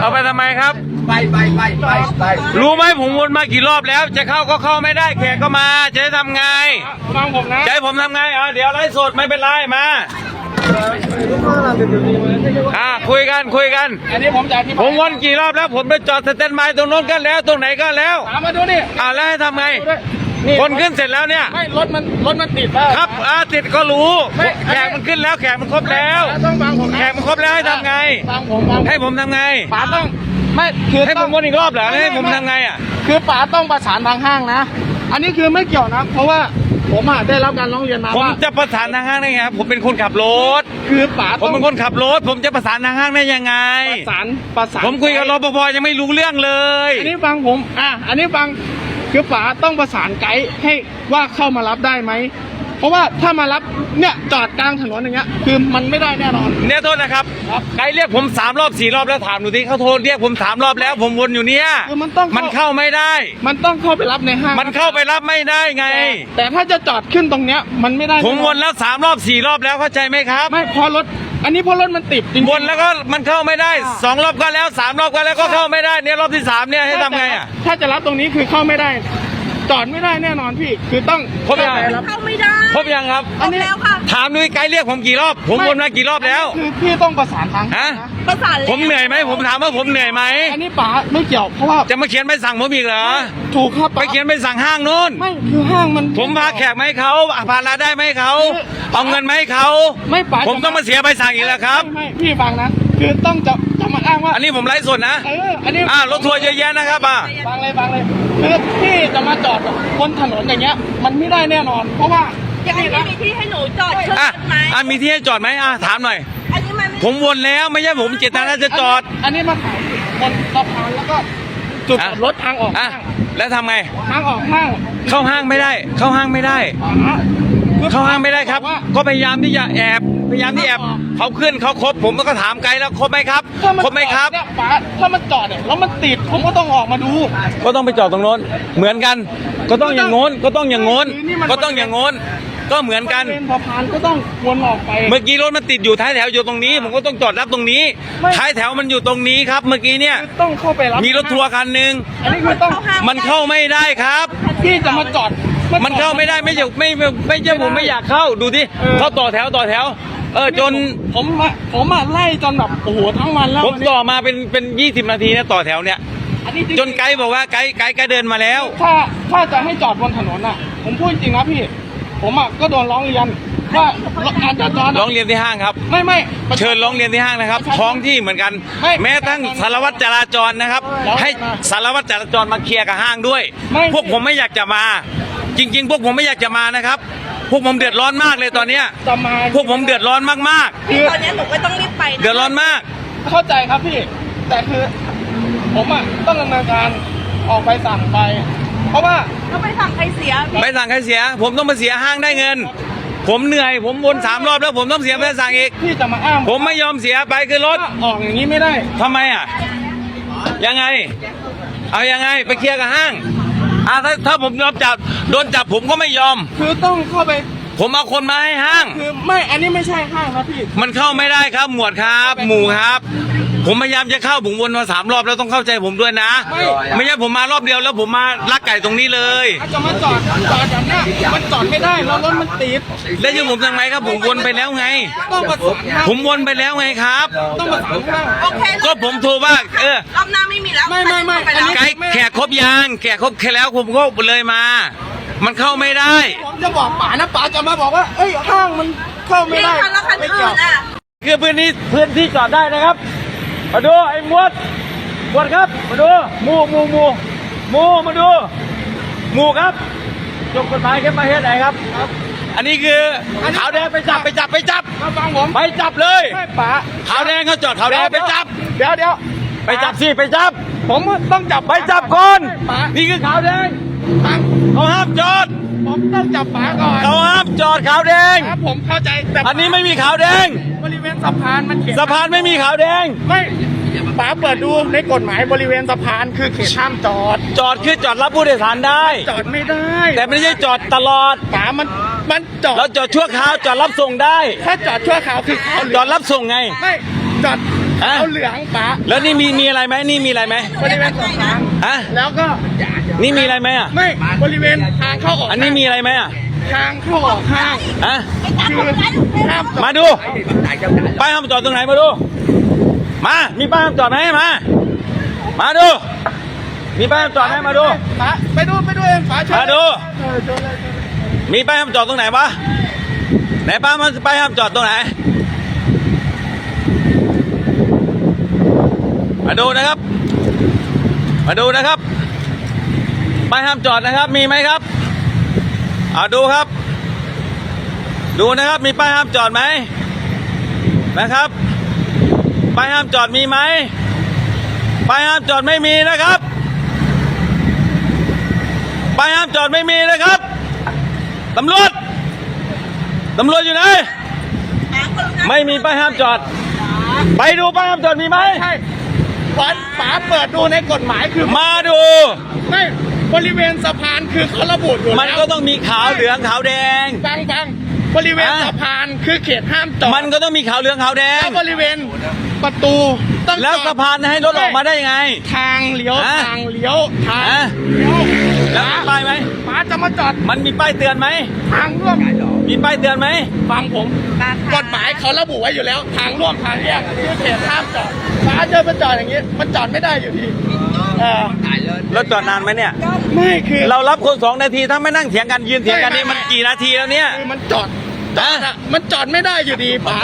เอาไปทำไมครับ ไปไปไปไปไปรู้ไหมผมวนมากี่รอบแล้ว จะเข้าก็เข้าไม่ได้แขกก็มา จะให้ทำไงฟังผมนะจะให้ผมทำไงอะเดี๋ยวไลฟ์สดไม่เป็นไรมาอ่าคุยกันคุยกัน อันนี้ผมจะอธิบายผมวนกี่รอบแล้ว ผมไปจอดสแตนด์บายตรงโน้นก็แล้ว ตรงไหนก็แล้วตามมาดูนี่อ่าแล้วให้ทำไงดูด้วย นี่คนขึ้นเสร็จแล้วเนี่ย ไม่รถมันรถมันติดแล้ว ครับอ่าติดก็รู้ ไม่ แขกมันขึ้นแล้วแขกมันครบแล้ว ต้องฟังผมนะแขกมันครบแล้วให้ทำไง ฟังผมฟังให้ผมทำไง ป๋าต้องไม่คือให้ผต้มง วนอีกรอบเหรอแล้วให้ผมทำไงอะ คือป๋าต้องประสานทางห้างนะ อันนี้คือไม่เกี่ยวนะ เพราะว่าผมอะได้รับการร้องเรียนมาผมว่าจะประสานทางห้างได้ไงครับผมเป็นคนขับรถ คือป๋าผมต้องเป็นคนขับรถ ผมจะประสานทางห้างได้ยังไง ประสานประสานผมคุยกับรปภยังไม่รู้เรื่องเลย อันนี้ฟังผมอะอันนี้ฟัง คือป๋าต้องประสานไกด์ให้ว่าเข้ามารับได้ไหม เพราะว่าถ้ามารับเนี่ยจอดกลางถนนอย่างเงี้ยคือมันไม่ได้แน่นอน เนี่ยโทษนะครับครับไกด์เรียกผมสามรอบสี่รอบแล้วถามหนูที่เขาโทรเรียกผมสามรอบแล้วผมวนอยู่เนี่ยคือมันต้องเข้ามั มันเข้าไม่ได้ มันต้องเข้าไปรับในห้างมันเข้าไปรับไม่ได้ไง แต่แต่ถ้าจะจอดขึ้นตรงเนี้ยมันไม่ได้ผมวนแล้วสามรอบสี่รอบแล้วเข้าใจไหมครับ ไม่เพอรถ อันนี้เพราะรถมันติดจริงๆวนแล้วก็มันเข้าไม่ได้สองรอบก็แล้วสามรอบก็แล้วก็เข้าไม่ได้เนี่ยรอบที่สามเนี่ยให้ทำไงอะ ถ้าจะรับตรงนี้คือเข้าไม่ได้ จอดไม่ได้แน่นอนพี่ คือต้องครบยังไปรับเข้าไม่ได้ ครบยังครับครบแล้วค่ะถามดูไกด์เรียกผมกี่รอบ ผมวนมากี่รอบแล้วคือพี่ต้องประสานทางฮะประสานแล้วผมเหนื่อยไหมผมถามว่าผมเหนื่อยไหมอันนี้ป๋าไม่เกี่ยวเพราะว่าจะมาเขียนใบสั่งผมอีกเหรอถูกครับไปป๋าเขียนใบสั่งห้างนู้นไม่คือห้างมัน ผมพาแขกไหมาให้เขาพาลาได้ไหมเขาเอาเงินไหมาให้เขาไม่ป๋าผมต้องมาเสียใบสั่งอีกแล้วครับไม่ไม่พี่ฟังนะคือต้องจะจะมาอ้างว่าอันนี้ผมไลฟ์สดนะเอออันนี้อ่ารถทัวร์เยอะแยะนะครับอะฟังเลยฟังเลยคือพี่จะมาจอดบนถนนอย่างเงี้ย มันไม่ได้แน่นอน เพราะว่าอ ย่างนี้มีที่ให้หนูจอดเครื่องอะไหมอะมีที่ให้จอดไหมอะถามหน่อย อันนี้มันไม่ผมวนแล้วไม่ใช่ผมเจตนาจะจอดอันนี้มาถ่ายบนสะพานแล้วก็จุดจอดรถทางออกอะห้างแล้วทำไง ทางออกห้างเข้าห้างไม่ได้ เข้าห้างไม่ได้ป๋าเข้าห้างไม่ได้ครับ อกว่า ก็พยายามที่จะแอบพยายามที่แอบเขาขึ้นเขาครบ ผมก็ถามไกด์แล้วครบไหมครับถ้ามันครบไหมครับ จอดเนี่ยป๋าถ้ามันจอดเนี่ยแล้วมันติดผมก็ต้องออกมาดู ก็ต้องไปจอดตรงโน้นเหมือนกัน ก็ต้องอย่างโน้นก็ต้องอย่างโน้นคือนี่มันก็ต้องอย่างโน้น ก็เหมือนกันบริเวณสะพานก็ต้องวนออกไป เมื่อกี้รถมันติดอยู่ท้ายแถวอยู่ตรงนี้ ผมก็ต้องจอดรับตรงนี้ ไม่ ท้ายแถวมันอยู่ตรงนี้ครับ เมื่อกี้เนี่ย คือต้องเข้าไปรับมีรถทัวร์คันหนึ่งอันนี้คือต้องมันเข้าไม่ได้ครับพี่จะมาจอด มันเข้าไม่ได้ไม่ใช่ไม่ไม่ไม่ใช่ผมไม่อยากเข้าดูที่เออ เขาต่อแถวต่อแถว เออจนผมอะผมอะไล่จนแบบโอ้โหทั้งวันแล้วผมวันนี้ต่อมาเป็นเป็นยี่สิบนาทีนะต่อแถวเนี่ย อันนี้ริงๆจนไกด์บอกว่าไกด์ไกด์ไกด์เดินมาแล้ว ถ้าถ้าจะให้จอดบนถนนอะ ผมพูดจริงนะพี่ ผมอะก็โดนร้องเรียนว่าการจราจรร้องเรียนที่ห้างครับ ไม่ไม่เชิญร้องเรียนที่ห้างนะครับ ท้องที่เหมือนกันไม่แม้ทั้งสารวัตรจราจรนะครับแล้วให้สารวัตรจราจรมาเคลียร์กับห้างด้วยไม่พวกผมไม่อยากจะมา จริง ๆ พวกผมไม่อยากจะมานะครับ พวกผมเดือดร้อนมากเลยตอนเนี้ยจะมาพวกผมเดือดร้อนมากพี่ตอนนี้หนูก็ต้องรีบไปๆนะเดือดร้อนมาก เข้าใจครับพี่ แต่คือผมอะต้องดำเนินการออกไปสั่งไป เพราะว่า แล้วไปสั่งใครเสียพี่ใบสั่งใครเสีย ผมต้องมาเสียห้างได้เงิน ผมเหนื่อยผมวนสามรอบแล้วผมต้องเสียใบสั่งอีก พี่จะมาอ้างผมไม่ยอมเสียไปคือรถออกอย่างนี้ไม่ได้ทำไมอะ ยังไง เอายังไงไปเคลียร์กับห้างอ่าถ้าถ้าผมยอมจับโดนจับผมก็ไม่ยอม คือต้องเข้าไปผมเอาคนมาให้ห้าง คือไม่อันนี้ไม่ใช่ห้างนะพี่ มันเข้าไม่ได้ครับ หมวดครับ หมู่ครับ ผมพยายามจะเข้าผมวนมาสามรอบแล้วต้องเข้าใจผมด้วยนะ ไม่ไม่ใช่ผมมารอบเดียวแล้วผมมาลักไก่ตรงนี้เลยถ้าจะมาจอดจอดอย่างเนี้ยมันจอดไม่ได้แล้วรถมันติดแล้วจะผมทำไงครับผมวนไปแล้วไง ต้องประสานห้างผมวนไปแล้วไงครับ ต้องประสานห้างโอเคก็ผมโทรว่าเออรอบหน้าไม่มีแล้วไม่ไม่ไม่ไปแล้วอันนี้ไก่แขกครบยางแขกครบแค่แล้วผมก็เลยมา มันเข้าไม่ได้ ผมจะบอกป๋านะป๋าจะมาบอกว่าเอ้ยห้างมันเข้าไม่พี่ได้คันแล้วคันไม่อื่เกี่ยวนอะ คือพื้นที่พื้นที่จอดได้นะครับ มาดูไอ้หมวดหมวดครับ มาดูหมูหมูหมูหมูมาดูหมูครับจบกฎหมายแค่ประเทศไหนครับ อันนี้คือขาวแดงไปจับไปจับไปจับ มาฟังผมไปจับเลยไม่ป๋าขาวแดงเขาจอดขาวแดงไปจับ เดี๋ยวเดี๋ยวไปจับสิไปจับ ผมต้องจับไปจับก่อน ป๋านี่คือขาวแดง ฟังเขาห้ามจอด ผมต้องจับป๋าก่อนเขาห้ามจอดขาวแดง ครับผมเข้าใจแต่อันนี้ไม่มีขาวแดง บริเวณสะพานมันเขตสะพานไม่มีขาวแดง ไม่ป๋าเปิดดูในกฎหมายบริเวณสะพานคือเขตห้ามจอด จอดคือจอดรับผู้โดยสารได้ จอดไม่ได้แต่ไม่ใช่จอดตลอดป๋ามันมันจอด เราจอดชั่วคราวจอดรับส่งได้ ถ้าจอดชั่วคราวคือเขาวเหลืจอองดรับส่งไง ไม่จอดฮะเอาเหลืองป๋าแล้วนี่มีมีอะไรไหมนี่มีอะไรไหมบริเวณสองทางฮะแล้วก็ นี่มีอะไรไหมอะ ไม่บริเวณทางเข้าออกอันนี้มีอะไรไหมอะ ทางเข้าออกห้างฮะคือห้ามจอดมาดู ป้ายห้ามจอดตรงไหนมาดู มา มีป้ายห้ามจอดไหมมา มาดู มีป้ายห้ามจอดไหมมาดูป๋าไปดูไปดูเองป๋าเชิญมาดู เออเชิญเลยมีป้ายห้ามจอดตรงไหนวะ ไหนป้ามันป้ายห้ามจอดตรงไหน มาดูนะครับ มาดูนะครับ ป้ายห้ามจอดนะครับ มีไหมครับเอาดูครับ ดูนะครับ มีป้ายห้ามจอดไหมนะครับ ป้ายห้ามจอดมีไหมป้ายห้ามจอดไม่มีนะครับ ป้ายห้ามจอดไม่มีนะครับตำรวจตำรวจอยู่ไหนไม่มีป้ายห้ามจอด ไปดูป้ายห้ามจอดมีไหมใช่ป๋าป๋าเปิดดูในกฎหมายคือมาดูไม่ บริเวณสะพานคือเขาระบุอยู่มันแล้วก็ต้องมีขาวเหลืองขาวแดงบังบังบริเวณอะ สะพานคือเขตห้ามจอดมันก็ต้องมีขาวเหลืองขาวแดง แล้วบริเวณประตูต้องแล้วจอดสะพานให้รถออกมาได้ยังไง ทางเลี้ยวอะทางเลี้ยวทางอะ เลี้ยวแล้วมีป้ายไหมป๋าจะมาจอดมันมีป้ายเตือนไหม ทางร่วมมีป้ายเตือนไหม ฟังผม กฎหมายเขาระบุไว้อยู่แล้ว ทางร่วมทางแยกคือเขตห้ามจอดป๋า เจอมาจอดอย่างนี้ มันจอดไม่ได้อยู่ดีเออรถจอดนานไหมเนี่ย ไม่คือเรารับคนสองนาทีถ้าไม่นั่งเถียงกันยืนเถียงกันนี่มันกี่นาทีแล้วเนี่ย คือมันจอดจอดอะมันจอดไม่ได้อยู่ดีป๋า